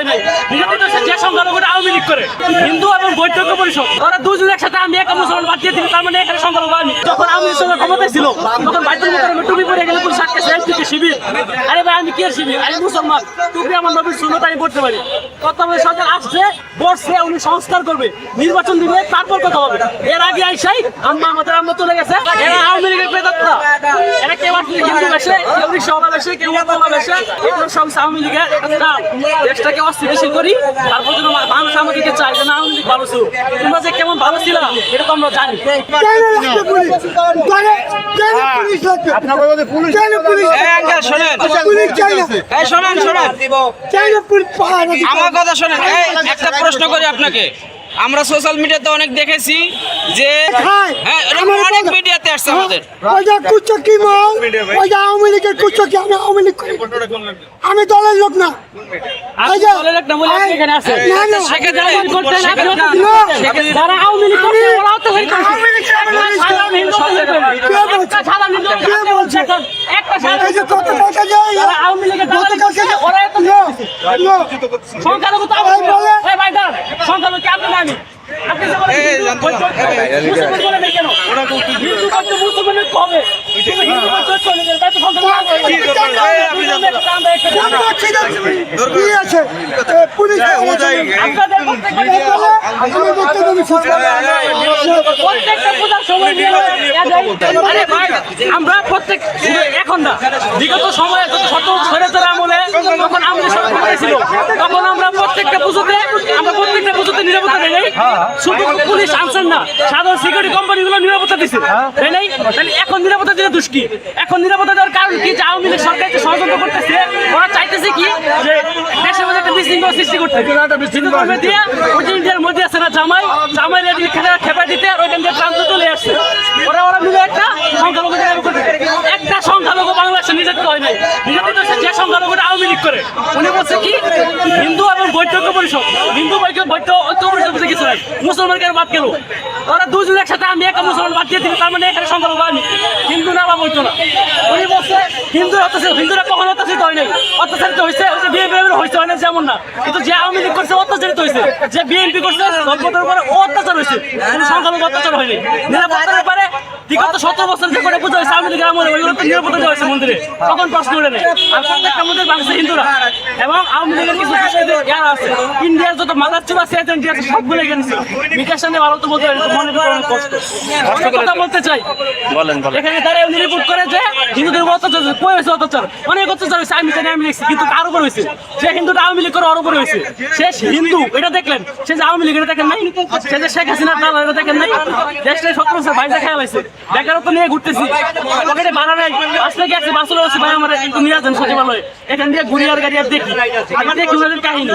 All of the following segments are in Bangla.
হয় নাই। বিজেপি তো যে সংখ্যালঘুটা লীগ করে। হিন্দু এবং পরিষদ, ওরা দুজন একসাথে আমি মুসলমান বাদ দিয়ে তার মানে এখানে আমি যখন আমি সঙ্গে ক্ষমতায় ছিল তখন টুপি পরে গেলে সাহেব থেকে শিবির? আরে ভাই, আমি কি শিবির? আমি মুসলমান, টুপি আমার নবীর সুন্নত, আমি পারি। সরকার আসছে, বসছে, উনি সংস্কার করবে। নির্বাচন দিবে, তারপর কথা হবে। এর আগে আইসাই, আম্মা আমাদের আম্মা চলে গেছে। এরা আওয়ামী লীগের এরা কেউ হিন্দু কেউ কেউ এগুলো সব আওয়ামী লীগের দেশটাকে অস্থিতিশীল করি, তারপর মানুষ আমাদেরকে চাই যে না আওয়ামী লীগ ভালো ছিল। তোমরা যে কেমন ভালো ছিল এটা তো আমরা জানি। আমার কথা শোনেন একটা প্রশ্ন করি আপনাকে। আমরা সোশ্যাল মিডিয়াতে অনেক দেখেছি যে। হ্যাঁ এরকম অনেক মিডিয়াতে আসছে আমাদের। ওইটা কুচ্ছ কি মাল ওইটা আওয়ামী লীগের কুচ্ছ কি? আমি আওয়ামী লীগ করি। আমি দলের লোক না। এখানে সেক্ষেত্রে- যারা আওয়ামী লীগ ওরাও তো হয়ে হয়ে সংখ্যালঘু তো সংখ্যালঘু কি আপনি আমি? আপনি হিন্দু মুসলমানের কবে? হিন্দু চলে গেলে, তাই তো। আমরা প্রত্যেক এখন না। বিগত সময়ে যত শত আমলে যখন আমলে সরকার ছিল। তখন আমরা প্রত্যেকটা পুজোতে আমরা নিরাপত্তা দেয় নাই? শুধু পুলিশ আনছেন না সাধারণ সিকিউরিটি কোম্পানিগুলো নিরাপত্তা দিছে। তাই নাই? তাহলে এখন নিরাপত্তা দিলে দুষ্কি এখন নিরাপত্তা দেওয়ার কারণ কি? যে আওয়ামী লীগ সরকার ষড়যন্ত্র করতেছে ওরা চাইতেছে কি? যে দেশের মধ্যে একটা বিশৃঙ্খলা সৃষ্টি করতে। দিয়ে ওই যে ইন্ডিয়ার মধ্যে আছে না জামাই জামাই রেডি খেলা খেপা দিতে আর ওইখান দিয়ে প্রান্ত চলে আসছে ওরা ওরা মিলে একটা সংখ্যালঘু জায়গা করতে একটা সংখ্যালঘু বাংলাদেশে নির্যাতিত হয় নাই নির্যাতিত হচ্ছে যে সংখ্যালঘুটা আওয়ামী লীগ করে। উনি বলছে কি? হিন্দু এবং বৈঠক্য পরিষদ। হিন্দু বৈঠক বৈঠক, ঐক্য পরিষদ বলতে কিছু নাই মুসলমানকে বাদ গেল? ওরা দুজন একসাথে আমি একা মুসলমান বাদ দিয়ে দিবি তার মানে এখানে সংখ্যালঘু আমি। হিন্দু না বা বৈঠ না। উনি বলছে, হিন্দু অত্যাচার হিন্দুরা কখনো অত্যাচারিত হয় নাই। অত্যাচারিত হয়েছে, ওই যে বিএনপি হয়েছে, হয় যেমন না। কিন্তু যে আওয়ামী লীগ করছে, অত্যাচারিত হয়েছে। যে বিএনপি করছে অত্যাচার হয়েছে। কোনো সংখ্যালঘু অত্যাচার হয়নি। নিরাপত্তার বিগত সতেরো বছর যে করে পুজো হয়েছে আওয়ামী লীগের আমলে ওইগুলো তো নিরাপত্তা দেওয়া হয়েছে মন্দিরে। তখন প্রশ্ন উঠে নেই। আর প্রত্যেকটা মন্দির বাংলাদেশের হিন্দুরা। এবং আওয়ামী লীগের কিছু ইয়ার আছে। ইন্ডিয়ার যত মাদার চুপ আছে সবগুলো গেছে। বিকাশ নিয়ে ভালো তো বলতে মনে কষ্ট। কথা বলতে চাই। বলেন এখানে তারা উনি রিপোর্ট করে যে অত্যাচার হয়েছে। অত্যাচার? অনেক অত্যাচার হয়েছে, আমি জানি, আমি লিখছি, কিন্তু কার উপর হয়েছে? যে হিন্দুটা আওয়ামী লীগ করে ওর উপর হয়েছে। সে হিন্দু, এটা দেখলেন? সে যে আওয়ামী লীগ, এটা দেখেন নাই? সে যে শেখ এটা দেখেন নাই? দেশটা সতেরো বছর ভাইজা খেয়াল হয়েছে। বেকারত্ব নিয়ে ঘুরতেছি। পকেটে ভাড়া নাই। আসলে কি আছে? ভাই আমার নিয়ে সচিবালয়ে। এখান দিয়ে গাড়ি আর দেখি। দেখি কাহিনী।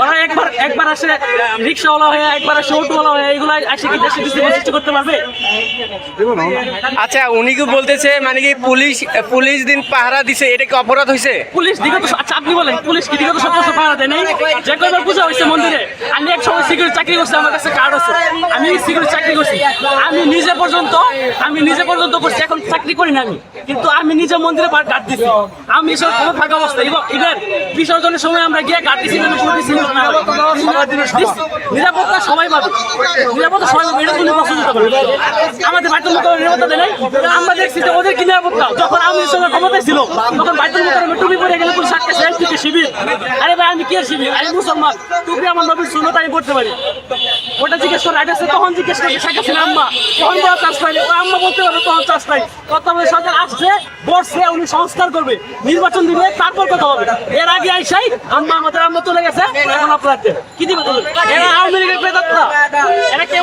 ওরা একবার একবার আসে রিক্সাওয়ালা হয়ে, একবার আসে অটোওয়ালা হয়ে এগুলো আসে কি দেশে সৃষ্টি করতে পারবে? আচ্ছা উনি কি বলতেছে মানে কি পুলিশ পুলিশ দিন পাহারা দিছে, এটা কি অপরাধ হয়েছে পুলিশ বিগত আচ্ছা আপনি বলেন, পুলিশ কি বিগত সতেরোশো পাহারা দেয় নাই? যে কয়বার পূজা হয়েছে মন্দিরে, আমি এক সময় সিকিউরিটি চাকরি করছি, আমার কাছে কার্ড আছে। আমি সিকিউরিটি চাকরি করছি। আমি নিজে পর্যন্ত, আমি নিজে পর্যন্ত করছি, এখন চাকরি করি না আমি। কিন্তু আমি নিজে মন্দিরে গার্ড দিছি। আমি এসব কোনো থাকা অবস্থা। এবার বিসর্জনের সময় আমরা গিয়ে গার্ড দিছি পুরো দিছি নিরাপত্তা সবাই পাবে। নিরাপত্তা সবাই পাবে, এটা তুমি পছন্দ করবে আমাদের বাড়িতে নিরাপত্তা দেয় নাই। আমরা দেখছি যে ওদের কি নিরাপত্তা? যখন ছিল। তখন টুপি পরে গেলে থেকে শিবির। আরে ভাই, আমি কি শিবির? আমি মুসলমান। টুপি আমার নবীর সুন্নত, আমি পারি। ওটা জিজ্ঞেস করে তখন জিজ্ঞেস করে শেখ হাসিনা আম্মা। তখন বড় চাষ পাইনি আম্মা বলতে তখন চাষ পাই তত্ত্বাবধায়ক সরকার আসছে, বসছে, উনি সংস্কার করবে, নির্বাচন দিবে, তারপর কথা হবে। এর আগে আইসাই, আম্মা আমাদের আম্মা চলে গেছে, এখন আপনাদের কি দিবে এরা আওয়ামী লীগের প্রেতাত্মা এরা কেউ আসলে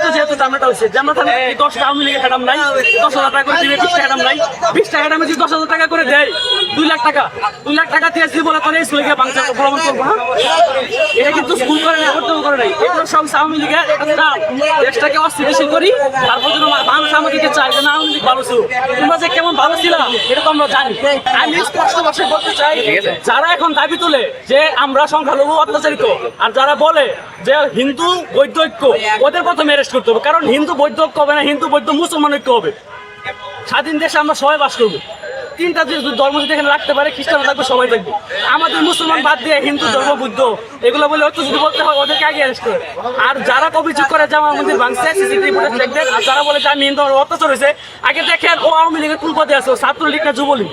যেহেতু জামরাটা হচ্ছে ডেমরা থানা দশটা আওয়ামী লীগের ম্যাডাম নাই দশ হাজার টাকা করে দিবে বিশ টাকা নাই। বিশ টাকা ম্যাডামে যদি দশ হাজার টাকা করে দেয় দুই লাখ টাকা। দুই লাখ টাকা দিয়ে আসলে বলে তাহলে স্কুলে বাংলা ভ্রমণ করব হ্যাঁ? এটা কিন্তু স্কুল করে না করতেও করে নাই। এগুলো সব আওয়ামী লীগের একটা দেশটাকে অস্থিতিশীল করি তারপর যেন মানুষ আমাদেরকে চাই যে না আওয়ামী লীগ ভালো ছিল। তোমরা যে কেমন ভালো ছিল এটা তো আমরা জানি। আমি স্পষ্ট ভাষায় বলতে চাই যারা এখন দাবি তোলে যে আমরা সংখ্যালঘু অত্যাচারিত আর যারা বলে যে হিন্দু বৈধ ঐক্য ওদের প্রথমে অ্যারেস্ট করতে হবে। কারণ হিন্দু বৈধ ঐক্য হবে না, হিন্দু বৈধ মুসলমান ঐক্য হবে। স্বাধীন দেশে আমরা সবাই বাস করব। তিনটা ধর্ম যদি এখানে রাখতে পারে খ্রিস্টান থাকবে, সবাই থাকবে। আমাদের মুসলমান বাদ দিয়ে হিন্দু ধর্ম, বুদ্ধ, এগুলো বলে হয়তো যদি বলতে হয়, ওদেরকে আগে অ্যারেস্ট করে। আর যারা অভিযোগ করে যে আমার মন্দির ভাঙছে সিসিটিভি ফুটেজ দেন আর যারা বলে যে আমি হিন্দু অত্যাচার হয়েছে, আগে দেখেন, ও আওয়ামী লীগের কুল পদে আছে ছাত্রলীগ না যুবলীগ।